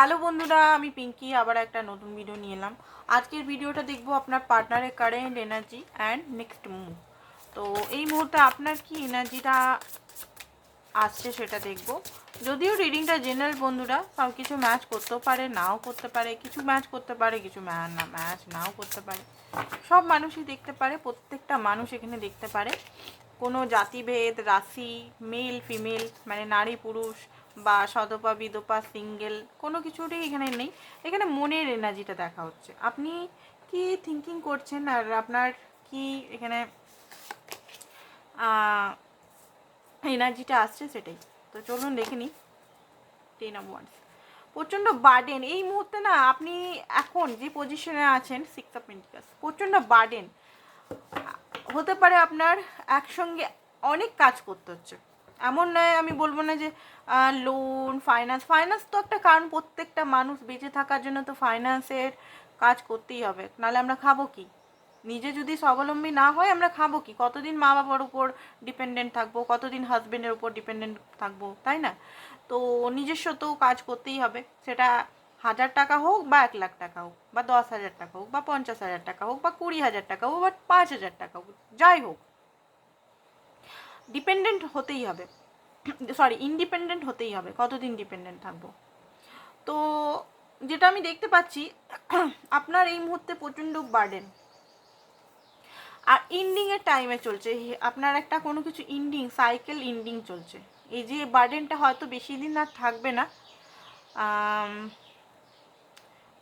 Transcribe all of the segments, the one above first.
Hello বন্ধুরা, আমি পিঙ্কি, আবার একটা নতুন ভিডিও নিয়ে এলাম। আজকের ভিডিওটা দেখব আপনার পার্টনারের current energy and next move তো এই মুহূর্তে আপনার কি এনার্জিটা আসছে সেটা দেখব। যদিও রিডিংটা জেনারেল বন্ধুরা, সব কিছু ম্যাচ করতেও পারে, নাও করতে পারে, কিছু ম্যাচ করতে পারে, কিছু ম্যাচ নাও করতে পারে। সব মানুষই দেখতে পারে, প্রত্যেকটা মানুষ এখানে দেখতে পারে। কোনো জাতিভেদ, রাশি মেল ফিমেল মানে নারী, পুরুষ বা সদপা, বিদপা, সিঙ্গেল, কোনো কিছুরই এখানে নেই। এখানে মনের এনার্জিটা দেখা হচ্ছে। আপনি কি থিঙ্কিং করছেন আর আপনার কি এখানে এনার্জিটা আসছে সেটাই। তো চলুন দেখে নিই। টেন অফ ওয়ান্স প্রচণ্ড বার্ডেন এই মুহূর্তে না আপনি এখন যে পজিশনে আছেন সিক্স অফ পেন্টিকাস প্রচণ্ড বার্ডেন হতে পারে আপনার একসঙ্গে অনেক কাজ করতে হচ্ছে। এমন নয়, আমি বলব না যে লোন ফাইন্যান্স ফাইন্যান্স তো একটা কারণ, প্রত্যেকটা মানুষ বেঁচে থাকার জন্য তো ফাইন্যান্সের কাজ করতেই হবে। নাহলে আমরা খাব কি? নিজে যদি স্বাবলম্বী না হয় আমরা খাব কি? কতদিন মা বাবার উপর ডিপেন্ডেন্ট থাকব? কতদিন হাজবেন্ডের উপর ডিপেন্ডেন্ট থাকব? তাই না? তো নিজস্ব তো কাজ করতেই হবে। সেটা হাজার টাকা হোক বা এক লাখ টাকা হোক, বা দশ হাজার টাকা হোক, বা পঞ্চাশ হাজার টাকা হোক, বা কুড়ি হাজার টাকা হোক, বা পাঁচ হাজার টাকা হোক, যাই হোক। ডিপেন্ডেন্ট হতেই হবে। সরি ইন্ডিপেন্ডেন্ট হতেই হবে। কতদিন ডিপেন্ডেন্ট থাকব? তো যেটা আমি দেখতে পাচ্ছি, আপনার এই মুহূর্তে প্রচণ্ড বার্ডেন আর ইন্ডিংয়ের টাইমে চলছে। আপনার একটা কোনো কিছু ইন্ডিং সাইকেল ইন্ডিং চলছে। এই যে বার্ডেনটা হয়তো বেশি দিন আর থাকবে না।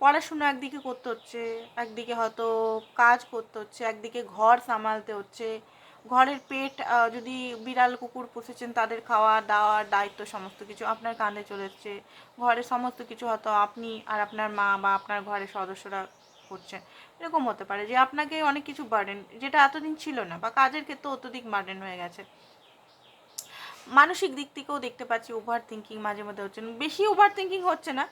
পড়াশোনা একদিকে করতে হচ্ছে, একদিকে হয়তো কাজ করতে হচ্ছে, একদিকে ঘর সামালতে হচ্ছে। ঘরের পেট যদি বিড়াল, কুকুর পুষেছেন, তাদের খাওয়া দাওয়ার দায়িত্ব, সমস্ত কিছু আপনার কাঁধে চলে ঘরের সমস্ত কিছু হয়তো আপনি আর আপনার মা বা আপনার ঘরের সদস্যরা করছেন। এরকম হতে পারে যে আপনাকে অনেক কিছু বার্ডেন যেটা এতদিন ছিল না বা কাজের ক্ষেত্রে অত্যধিক বার্ডেন হয়ে গেছে। মানসিক দিক থেকেও দেখতে পাচ্ছি ওভার থিঙ্কিং মাঝে মধ্যে হচ্ছে বেশি ওভার থিঙ্কিং হচ্ছে না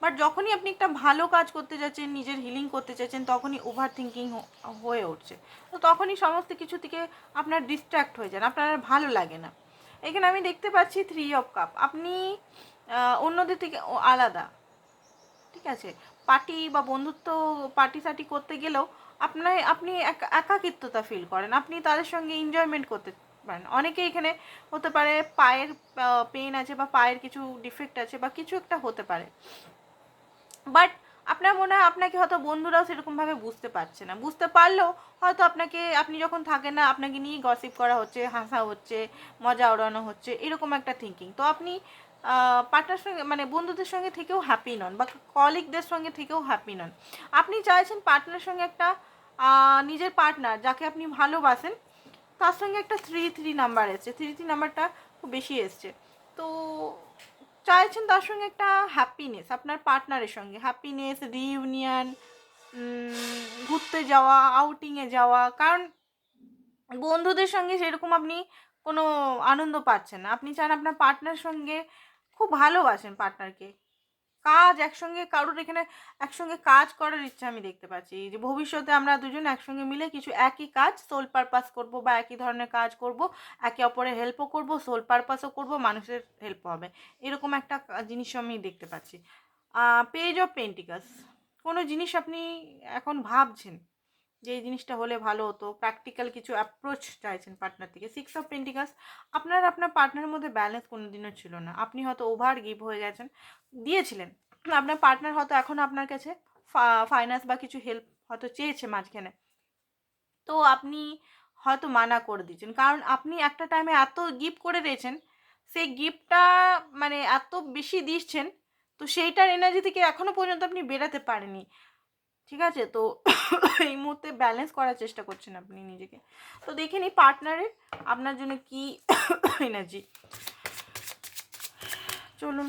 বাট যখনই আপনি একটা ভালো কাজ করতে যাচ্ছেন, নিজের হিলিং করতে চাইছেন তখনই ওভার থিঙ্কিং হয়ে উঠছে। তো তখনই সমস্ত কিছু থেকে আপনার ডিস্ট্র্যাক্ট হয়ে যান, আপনার ভালো লাগে না। এখানে আমি দেখতে পাচ্ছি থ্রি অফ কাপ আপনি অন্যদের থেকে আলাদা। ঠিক আছে? পার্টি বা বন্ধুত্ব পার্টি সার্টি করতে গেলেও আপনার, আপনি একা- একাকিত্বতা ফিল করেন। আপনি তাদের সঙ্গে এনজয়মেন্ট করতে পারেন। অনেকে এখানে হতে পারে পায়ের পেন আছে বা পায়ের কিছু ডিফেক্ট আছে বা কিছু একটা হতে পারে। বাট আপনার মনে হয় আপনাকে হয়তো বন্ধুরাও সেরকমভাবে বুঝতে পারছে না। বুঝতে পারলেও হয়তো আপনাকে, আপনি যখন থাকেন না, আপনাকে নিয়ে গসিপ করা হচ্ছে, হাসা হচ্ছে, মজা ওড়ানো হচ্ছে, এরকম একটা থিঙ্কিং তো আপনি পার্টনার সঙ্গে মানে বন্ধুদের সঙ্গে থেকেও হ্যাপি নন বা কলিগদের সঙ্গে থেকেও হ্যাপি নন। আপনি চাইছেন পার্টনার সঙ্গে একটা নিজের পার্টনার যাকে আপনি ভালোবাসেন, তার সঙ্গে একটা থ্রি থ্রি নাম্বার এসছে। থ্রি থ্রি নাম্বারটা খুব বেশি এসছে। তো চাইছেন তার সঙ্গে একটা হ্যাপিনেস আপনার পার্টনারের সঙ্গে। হ্যাপিনেস রিইউনিয়ন ঘুরতে যাওয়া আউটিংয়ে যাওয়া। কারণ বন্ধুদের সঙ্গে সেরকম আপনি কোনো আনন্দ পাচ্ছেন না। আপনি চান আপনার পার্টনার সঙ্গে খুব ভালোবাসেন পার্টনারকে কাজ একসঙ্গে, কারোর এখানে একসঙ্গে কাজ করার ইচ্ছা আমি দেখতে পাচ্ছি। যে ভবিষ্যতে আমরা দুজন একসঙ্গে মিলে কিছু একই কাজ সোল পারপাস করব বা একই ধরনের কাজ করব, একে অপরের হেল্পও করব সোল পারপাসও করব, মানুষের হেল্প হবে। এরকম একটা জিনিস আমি দেখতে পাচ্ছি। পেজ অফ পেন্টিকাস কোনো জিনিস আপনি এখন ভাবছেন? যে জিনিসটা হলে ভালো হতো প্র্যাকটিক্যাল কিছু অ্যাপ্রোচ চাইছেন পার্টনার থেকে। সিক্স অফ পেন্টিকাস আপনার আপনার পার্টনারের মধ্যে ব্যালেন্স কোনো দিনও ছিল না। আপনি হয়তো ওভার গিভ হয়ে গেছেন, দিয়েছিলেন। আপনার পার্টনার হয়তো এখন আপনার কাছে ফাইন্যান্স বা কিছু হেল্প হয়তো চেয়েছে মাঝখানে। তো আপনি হয়তো মানা করে দিয়েছেন। কারণ আপনি একটা টাইমে এত গিফট করে দিয়েছেন, সেই গিফটটা মানে এত বেশি দিচ্ছেন, তো সেইটার এনার্জি থেকে এখনও পর্যন্ত আপনি বেরাতে পারেনি ঠিক আছে? তো এই মুহূর্তে ব্যালেন্স করার চেষ্টা করছেন আপনি নিজেকে। তো দেখে নিই পার্টনারের আপনার জন্য কি এনার্জি চলুন।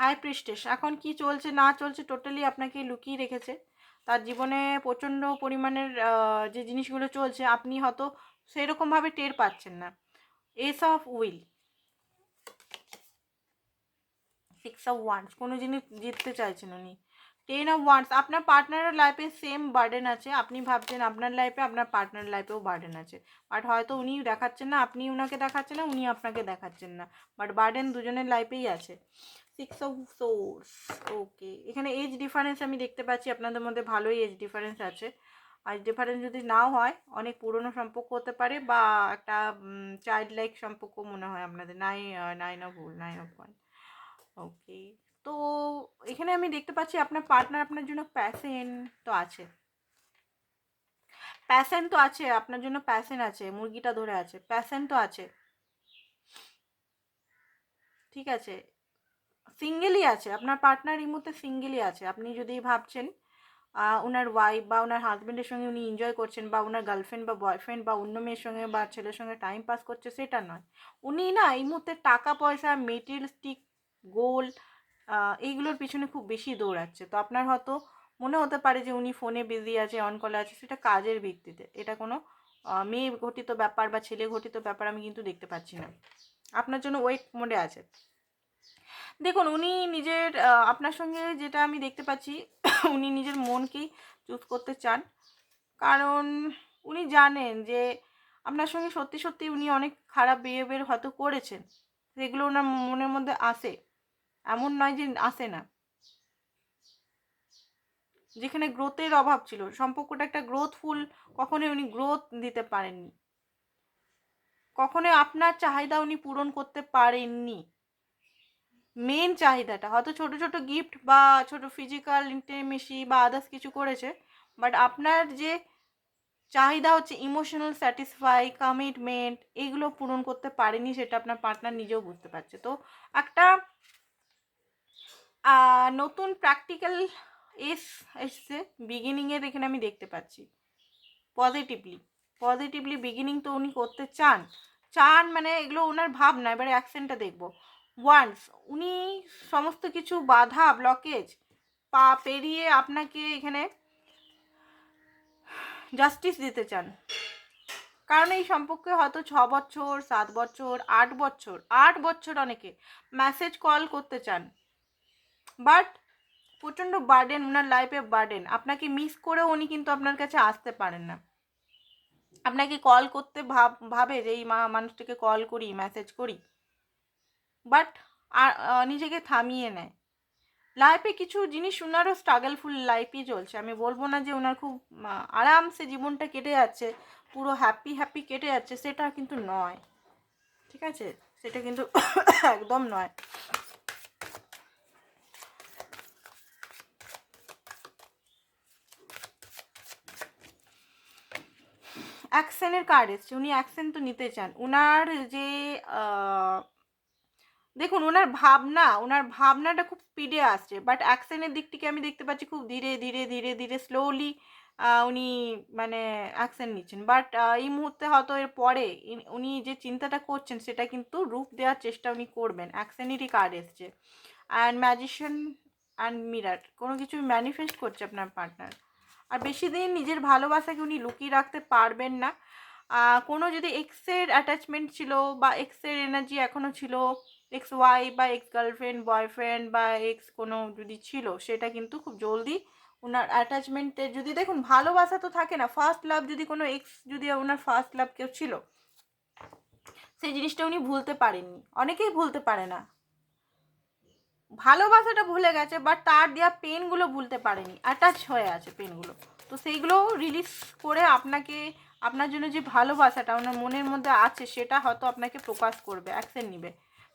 হাই প্রিস্টেস এখন কি চলছে, না চলছে টোটালি আপনাকে লুকিয়ে রেখেছে। তার জীবনে প্রচণ্ড পরিমাণের যে জিনিসগুলো চলছে, আপনি হয়তো সেরকমভাবে টের পাচ্ছেন না। Ace of wheel six of wands কোনো জিনিস জিততে চাইছেন উনি। টেন অফ ওয়ান্স আপনার পার্টনারের লাইফে সেম বার্ডেন আছে। আপনি ভাবছেন আপনার লাইফে আপনার পার্টনার লাইফেও বার্ডেন আছে। বাট হয়তো উনি দেখাচ্ছেন না, আপনি উনাকে দেখাচ্ছেন না, উনি আপনাকে দেখাচ্ছেন না। বাট বার্ডেন দুজনের লাইফেই আছে। সিক্স অফ সোর্স ওকে এখানে এজ ডিফারেন্স আমি দেখতে পাচ্ছি, আপনাদের মধ্যে ভালোই এজ ডিফারেন্স আছে। আর ডিফারেন্স যদি নাও হয়, অনেক পুরনো সম্পর্ক হতে পারে বা একটা চাইল্ড লাইক সম্পর্ক মনে হয় আপনাদের। নাই nine of nine of one okay তো এখানে আমি দেখতে পাচ্ছি আপনার পার্টনার আপনার জন্য প্যাসেন তো আছে। প্যাসেন তো আছে, আপনার জন্য প্যাসেন আছে, মুরগিটা ধরে আছে প্যাসেন তো আছে। ঠিক আছে সিঙ্গেলই আছে, আপনার পার্টনার এই মুহূর্তে সিঙ্গেলই আছে। আপনি যদি ভাবছেন ওনার ওয়াইফ বা ওনার হাজব্যান্ডের সঙ্গে উনি এনজয় করছেন বা ওনার গার্লফ্রেন্ড বা বয়ফ্রেন্ড বা অন্য মেয়ের সঙ্গে বা ছেলের সঙ্গে টাইম পাস করছে, সেটা নয়। উনি না এই মুহূর্তে টাকা পয়সা মেটেরিয়ালিস্টিক গোল এইগুলোর পিছনে খুব বেশি দৌড়াচ্ছে। তো আপনার হয়তো মনে হতে পারে যে উনি ফোনে বিজি আছে অন কলে আছে, সেটা কাজের ভিত্তিতে। এটা কোনো মেয়ে ঘটিত ব্যাপার বা ছেলে ঘটিত ব্যাপার আমি কিন্তু দেখতে পাচ্ছি না। আপনার জন্য ওয়েট মোডে আছে। দেখুন, উনি নিজের আপনার সঙ্গে যেটা আমি দেখতে পাচ্ছি, উনি নিজের মনকেই চুজ করতে চান। কারণ উনি জানেন যে আপনার সঙ্গে সত্যি সত্যি উনি অনেক খারাপ বিহেভিয়ার হয়তো করেছেন। সেগুলো ওনার মনের মধ্যে আসে। এমন নয় যে আসে না। যেখানে গ্রোথের অভাব ছিল, সম্পর্কটা একটা গ্রোথফুল কখনোই উনি গ্রোথ দিতে পারেননি। কখনোই আপনার চাহিদা উনি পূরণ করতে পারেননি। মেন চাহিদাটা, হয়তো ছোট ছোট গিফট বা ছোট ফিজিক্যাল ইন্টিমেসি বা আদার্স কিছু করেছে বাট আপনার যে চাহিদা হচ্ছে ইমোশনাল স্যাটিসফাই কমিটমেন্ট এইগুলো পূরণ করতে পারেনি সেটা আপনার পার্টনার নিজেও বুঝতে পারছে। তো একটা নতুন প্র্যাকটিক্যাল এস এসছে বিগিনিংয়ের এখানে আমি দেখতে পাচ্ছি। পজিটিভলি পজিটিভলি বিগিনিং তো উনি করতে চান। চান মানে এগুলো ওনার ভাবনা, এবারে অ্যাকশনটা দেখব। ওয়ান্স উনি সমস্ত কিছু বাধা ব্লকেজ পা পেরিয়ে আপনাকে এখানে জাস্টিস দিতে চান। কারণ এই সম্পর্কে হয়তো ছ বছর, সাত বছর, আট বছর আট বছর অনেকে মেসেজ কল করতে চান। বাট প্রচণ্ড বার্ডেন ওনার লাইফে বার্ডেন আপনাকে মিস করেও উনি কিন্তু আপনার কাছে আসতে পারেন না। আপনাকে কল করতে ভাব, ভাবে যে এই মা, মানুষটাকে কল করি মেসেজ করি। বাট নিজেকে থামিয়ে নেয়। লাইফে কিছু জিনিস ওনারও স্ট্রাগলফুল লাইফই চলছে। আমি বলব না যে ওনার খুব আরামসে জীবনটা কেটে যাচ্ছে, পুরো হ্যাপি হ্যাপি কেটে যাচ্ছে, সেটা কিন্তু নয়। ঠিক আছে? সেটা কিন্তু একদম নয়। অ্যাকশনের কার্ড এসছে উনি অ্যাকশন তো নিতে চান। ওনার যে দেখুন ওনার ভাবনা ওনার ভাবনাটা খুব স্পিডে আসছে বাট অ্যাকশনের দিক থেকে আমি দেখতে পাচ্ছি খুব ধীরে ধীরে ধীরে ধীরে স্লোলি উনি মানে অ্যাকশন নিচ্ছেন। বাট এই মুহূর্তে হয়তো এর পরে উনি যে চিন্তাটা করছেন, সেটা কিন্তু রূপ দেওয়ার চেষ্টা উনি করবেন অ্যাকশনেরই কার্ড এসছে অ্যান্ড ম্যাজিশিয়ান অ্যান্ড মিরার কোনো কিছু ম্যানিফেস্ট করছে আপনার পার্টনার আর বেশি দিন নিজের ভালোবাসাকে উনি লুকিয়ে রাখতে পারবেন না। কোনো যদি এক্সের অ্যাটাচমেন্ট ছিল বা এক্সের এনার্জি এখনও ছিল এক্স ওয়াই বা এক্স গার্লফ্রেন্ড বয়ফ্রেন্ড বা এক্স কোনো যদি ছিল, সেটা কিন্তু খুব জলদি ওনার অ্যাটাচমেন্টে যদি দেখুন ভালোবাসা তো থাকে না ফার্স্ট লাভ যদি কোনো এক্স যদি ওনার ফার্স্ট লাভ কেউ ছিল, সেই জিনিসটা উনি ভুলতে পারেননি। অনেকেই ভুলতে পারে না। ভালোবাসাটা ভুলে গেছে বাট তার দেওয়া পেনগুলো ভুলতে পারেনি। অ্যাটাচ হয়ে আছে পেনগুলো। তো সেইগুলো রিলিজ করে আপনাকে, আপনার জন্য যে ভালোবাসাটা ওনার মনের মধ্যে আছে, সেটা হয়তো আপনাকে প্রকাশ করবে অ্যাকশন নিবে।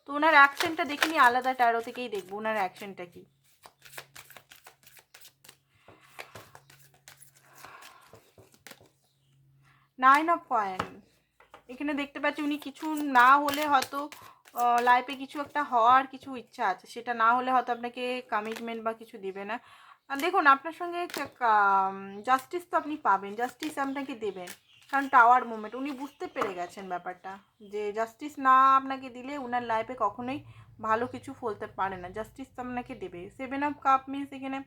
তো ওনার অ্যাকশনটা দেখিনি আলাদা ট্যারো থেকেই দেখব, ওনার অ্যাকশনটা কি। নাইন অফ পয়েন্ট এখানে দেখতে পাচ্ছি উনি কিছু না হলে হয়তো লাইফে কিছু একটা হওয়ার কিছু ইচ্ছা আছে, সেটা না হলে হয়তো আপনাকে কমিটমেন্ট বা কিছু দিবে না। দেখুন, আপনার সঙ্গে জাস্টিস তো আপনি পাবেন জাস্টিস আপনাকে দেবেন কারণ টাওয়ার মুভমেন্ট উনি বুঝতে পেরে গেছেন ব্যাপারটা, যে জাস্টিস না আপনাকে দিলে ওনার লাইফে কখনোই ভালো কিছু ফলতে পারে না। জাস্টিস তো আপনাকে দেবে। সেভেন অফ কাপ মিনস এখানে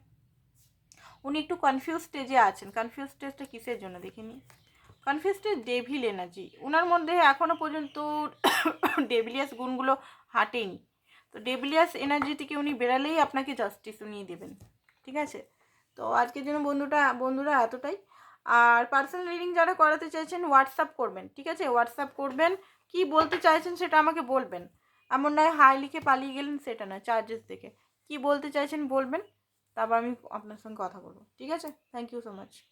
উনি একটু কনফিউজ স্টেজে আছেন। কনফিউজ স্টেজটা কিসের জন্য? দেখিনি কনফিউজড ডেভিল এনার্জি ওনার মধ্যে এখনও পর্যন্ত ডেভিলিয়াস গুণগুলো হাঁটেনি। তো ডেভিলিয়াস এনার্জি থেকে উনি বেরালেই আপনাকে জাস্টিস উনি দেবেন। ঠিক আছে? তো আজকের জন্য বন্ধুটা, বন্ধুরা এতটাই। আর পার্সোনাল রিডিং যারা করাতে চাইছেন হোয়াটসঅ্যাপ করবেন। ঠিক আছে? হোয়াটসঅ্যাপ করবেন। কি বলতে চাইছেন সেটা আমাকে বলবেন। এমন নয়, হাই লিখে পালিয়ে গেলেন, সেটা না চার্জেস দেখে। কি বলতে চাইছেন বলবেন, তারপর আমি আপনার সঙ্গে কথা বলব। ঠিক আছে? Thank you so much